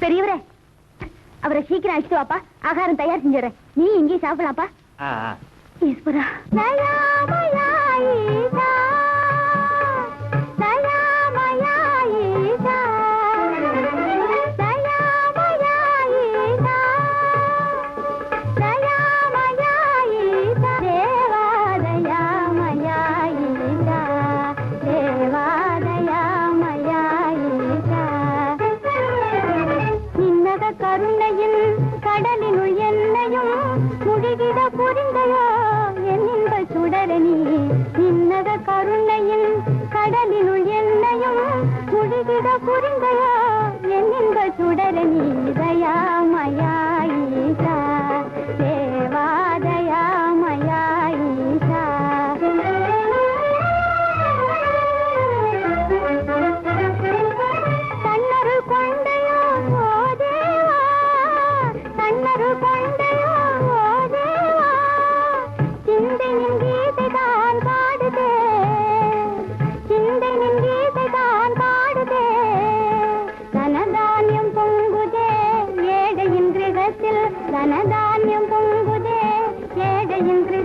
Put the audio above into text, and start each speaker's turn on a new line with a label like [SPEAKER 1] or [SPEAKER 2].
[SPEAKER 1] பெரியவரே அவரை சீக்கிரம் அழைச்சிட்டு வாப்பா. ஆகாரம் தயார் செஞ்சிடறேன். நீ இங்கேயும் சாப்பிடலாம்ப்பா. ஈஸ்வரா. கருணையில் கடலினுள் என்னையும் முழுகிட புரிந்தையோ என்னின்ப சுடரணி இன்னத கருணையில் கடலினுள் என்னையும் முழுகிட புரிந்தையோ என்னின்ப சுடரணி தோட்டத்தில் தனதானியம் பொங்குதே ஏழையின்றி